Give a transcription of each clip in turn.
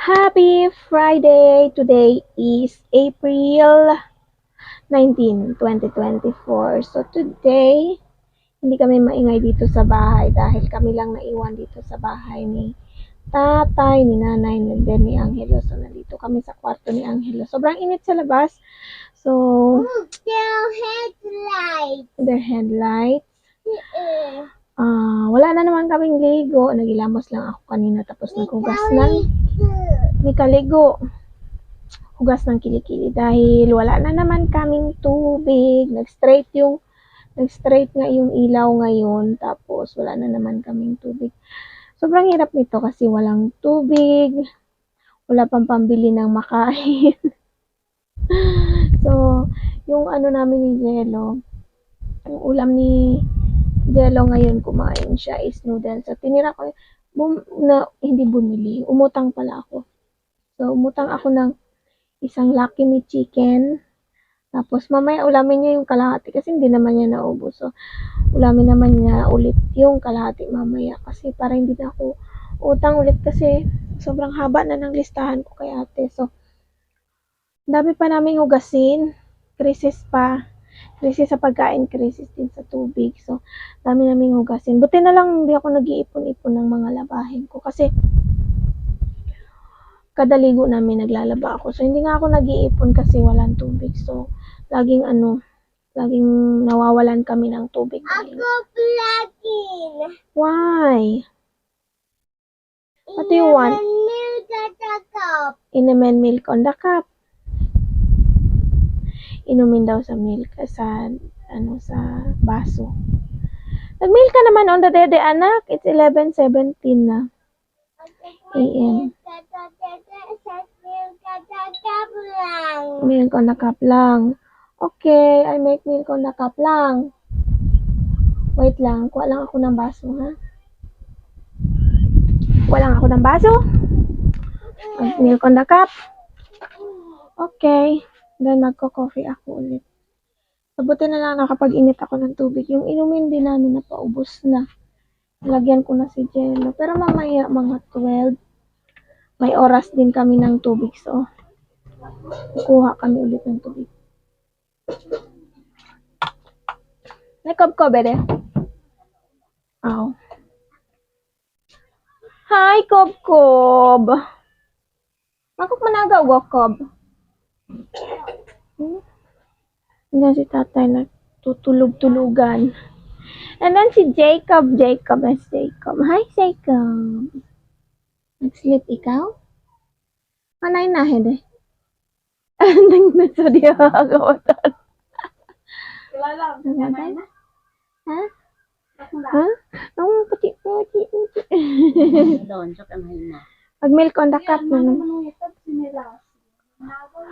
Happy Friday! Today is April 19, 2024. So today, hindi kami maingay dito sa bahay dahil kami lang naiwan dito sa bahay ni tatay, ni nanay, and then ni Angelo. So nandito kami sa kwarto ni Angelo. Sobrang init sa labas. So, Still headlight. their headlight. Uh, wala na naman kaming ligo. Nagilamos lang ako kanina tapos naghugas ng may kaligo. Hugas ng kilikili dahil wala na naman kaming tubig. Nag-straight yung nag-straight nga yung ilaw ngayon tapos wala na naman kaming tubig. Sobrang hirap nito kasi walang tubig. Wala pang pambili ng makain. so, yung ano namin ni Jello, yung ulam ni Jello ngayon kumain siya is noodles. So, tinira ko bum, na hindi bumili. Umutang pala ako. So, umutang ako ng isang Lucky Me chicken. Tapos, mamaya ulamin niya yung kalahati kasi hindi naman niya naubos. So, ulamin naman niya ulit yung kalahati mamaya kasi para hindi na ako utang ulit kasi sobrang haba na ng listahan ko kay ate. So, dami pa naming hugasin. Krisis pa. Krisis sa pagkain, krisis din sa tubig. So, dami naming hugasin. Buti na lang hindi ako nag-iipon-ipon ng mga labahin ko kasi kada ligo namin naglalaba ako. So, hindi nga ako nag-iipon kasi walang tubig. So, laging ano, laging nawawalan kami ng tubig. Ako plugin. Why? What do you want? Milk at a cup. Inumin milk on the cup. Inumin daw sa milk, sa, ano, sa baso. Nag-milk ka naman on the dede, anak. It's 11.17 na. AM. Milk on the cup lang. Okay, I make milk on the cup lang. Wait lang, kuha lang ako ng baso, ha? Kuha lang ako ng baso. Milk on the cup. Okay. Then magko-coffee ako ulit. Sabuti na lang nakapag-init ako ng tubig. Yung inumin din namin na paubos na. Lagyan ko na si Jello. Pero mamaya mga 12, may oras din kami ng tubig. So, kukuha kami ulit ng tubig. Nakob ko, bede. Aw. Hi, Kob Kob. Makok managaw Kob. Hmm? Yan si tatay nagtutulog-tulugan. And then si Jacob, Jacob, yes, Jacob. Hi, Jacob. Nag-sleep ikaw? Anay na, hede. Andang na sa diya kagawatan. Nagagay? Ha? Ha? Ang puti, puti, puti. Doon, sa kamay na. Pag milk on the cup na naman.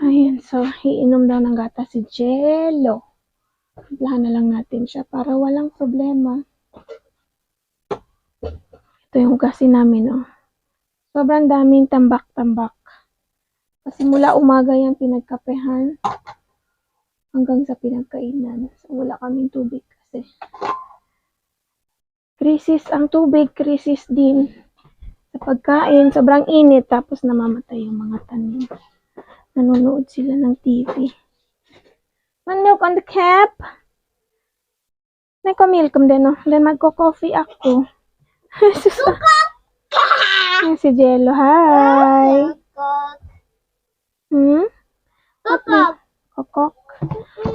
Ayan, so, iinom daw ng gata si Jello. Lahan na lang natin siya para walang problema. Ito yung hugasin namin, oh. Sobrang daming tambak-tambak. Kasi mula umaga yan pinagkapehan hanggang sa pinagkainan. So, wala kaming tubig kasi. Krisis ang tubig, krisis din sa pagkain. Sobrang init tapos namamatay yung mga tanim. Nanonood sila ng TV. One milk on the cap. Milk din, no? Then magko-coffee ako. Ayan si Jello, hi! Hmm? Is kokok?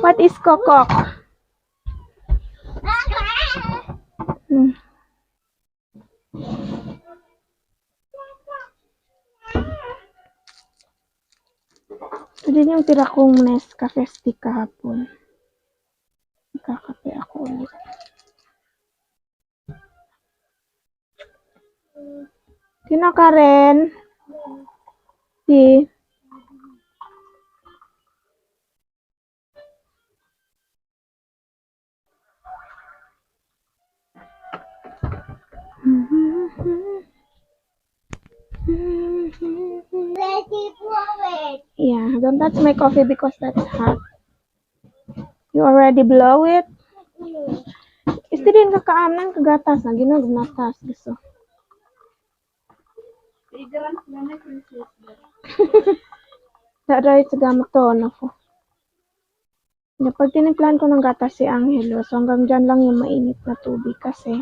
What is kokok? Hmm. Din yung tira kong Nescafe stick kahapon. Magkakape ako ulit. Sino ka rin? Si? Don't touch my coffee because that's hot. You already blow it? Isti din kakaanan kagatas na ginagatas gusto. Daray sa gamot to. Na pag tinimplan ko ng gatas si Angelo, so hanggang dyan lang yung mainit na tubig kasi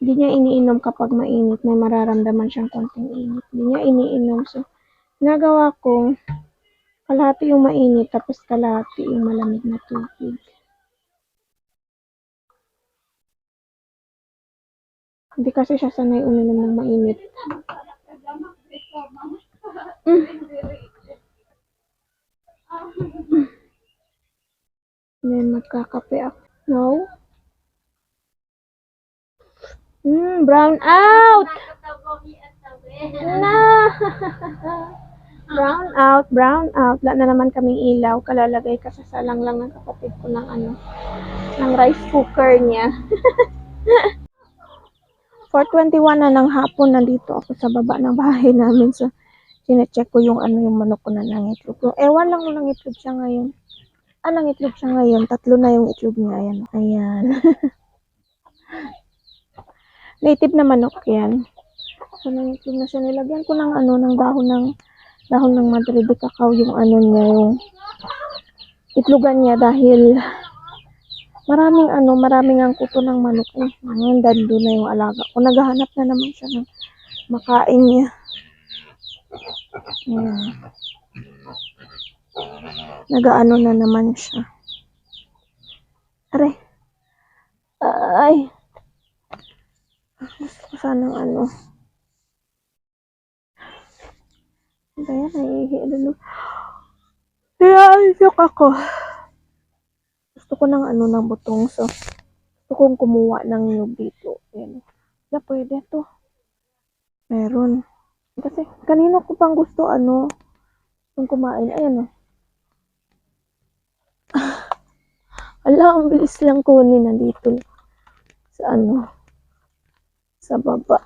hindi niya iniinom kapag mainit, may mararamdaman siyang konting init. Hindi niya iniinom. So, ginagawa ko, kalahati yung mainit, tapos kalahati yung malamig na tubig. Hindi kasi siya sanay uminom ng mainit. Then, magkakape ako. No? Mm, brown out! Na! brown out, brown out. Wala na naman kaming ilaw. Kalalagay kasi sa lang lang ng kapatid ko ng ano, ng rice cooker niya. 4.21 na ng hapon, nandito ako sa baba ng bahay namin. So, sinecheck ko yung ano yung manok ko na nangitlog. Yung ewan lang kung nangitlog siya ngayon. Ah, nangitlog siya ngayon. Tatlo na yung itlog niya. Ayan. Ayan. Native na manok yan. So, nangitlog na siya. Nilagyan ko ng ano, ng dahon ng dahon ng Madrid de cacao yung ano niya, yung itlogan niya dahil maraming ano, maraming ang kuto ng manok eh. Ngayon, dando na yung alaga ko. Naghahanap na naman siya ng makain niya. Ayan. Nagaano na naman siya. Aray. Ay. Gusto ko sanang ano. Ba yan? Naiihi. Ano? Kaya, shock ako. Gusto ko ng ano ng butong. So, gusto kong kumuha ng nyug dito. Ayan. Na pwede to. Meron. Kasi, kanino ko pang gusto ano, yung kumain. Ayan o. Ala, ang bilis lang kunin nandito. Sa ano, sa baba.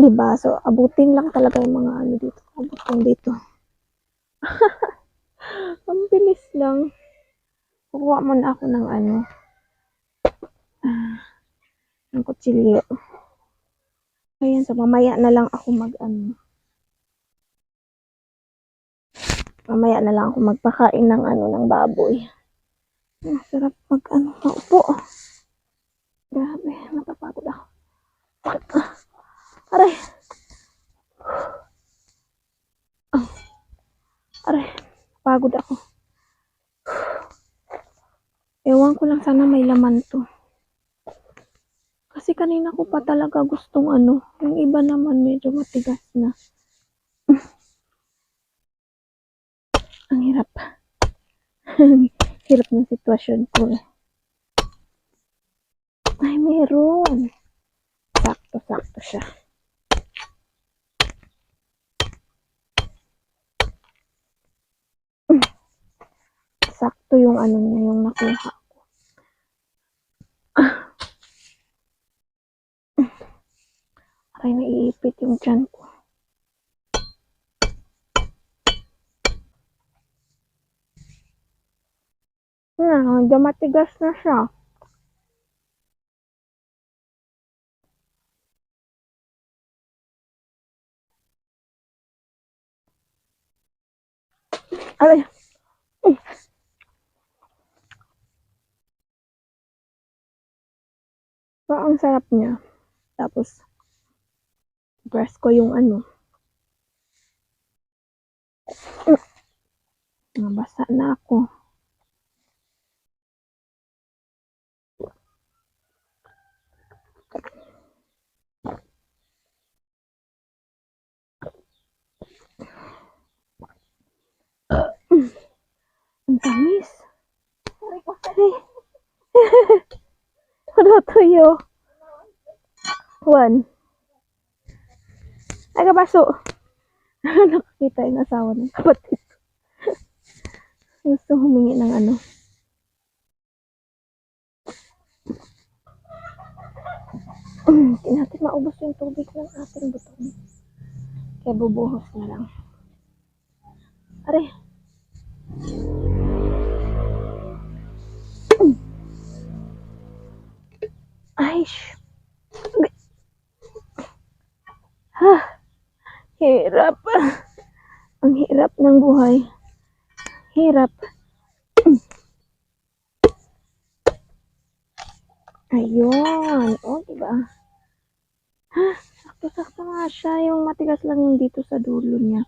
Diba? So, abutin lang talaga yung mga ano dito. Abutin dito. ang bilis lang. Kukuha muna ako ng ano. Ah, ng kutsilyo. Ayan, so mamaya na lang ako mag ano. Mamaya na lang ako magpakain ng ano ng baboy. Ang sarap mag ano, maupo. Grabe, napapagod ako. Ah, Aray. Aray, pagod ako. Ewan ko lang sana may laman to. Kasi kanina ko pa talaga gustong ano. Yung iba naman medyo matigas na. Ang hirap. hirap ng sitwasyon ko. Ay, meron. Sakto-sakto siya. Sakto yung ano niya, yung nakuha ko. Aray, naiipit yung tiyan ko. Hmm, medyo matigas na siya. Aray. So, ang sarap niya. Tapos, press ko yung ano. Nabasa na ako. Ang tamis. Ay. Tuyo? One. Ay, kabaso. Nakakita yung asawa ng kapatid. Gusto humingi ng ano. Hindi natin maubos yung tubig ng ating butong. Kaya bubuhos na lang. Are. Ay, Ha, hirap. Ang hirap ng buhay. Hirap. Ayun. O, diba? Ha, sakto-sakto nga siya. Yung matigas lang yung dito sa dulo niya.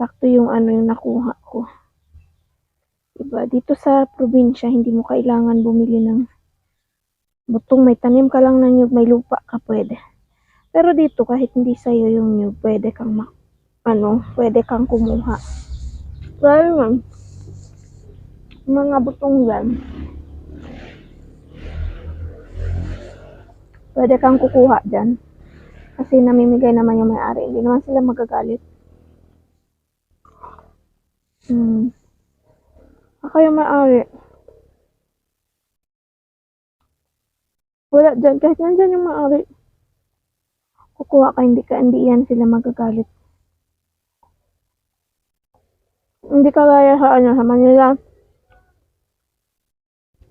Sakto yung ano yung nakuha ko. Diba? Dito sa probinsya, hindi mo kailangan bumili ng butong. May tanim ka lang ng nyug, may lupa ka pwede. Pero dito, kahit hindi sa'yo yung nyug, pwede kang ma- ano, pwede kang kumuha. Well, ma'am, mga butong yan, pwede kang kukuha dyan. Kasi namimigay naman yung may-ari. Hindi naman sila magagalit. Hmm. Ako yung may-ari. Wala dyan. Kahit nandyan yung may-ari. Kukuha ka, hindi ka, hindi yan sila magagalit. Hindi kagaya sa ano, sa Manila.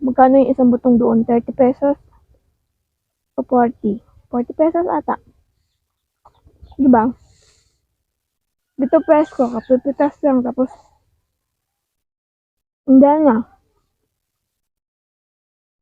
Magkano yung isang butong doon? 30 pesos? O 40? 40 pesos ata. Diba? Dito presko, kapipitas lang, tapos hindi na.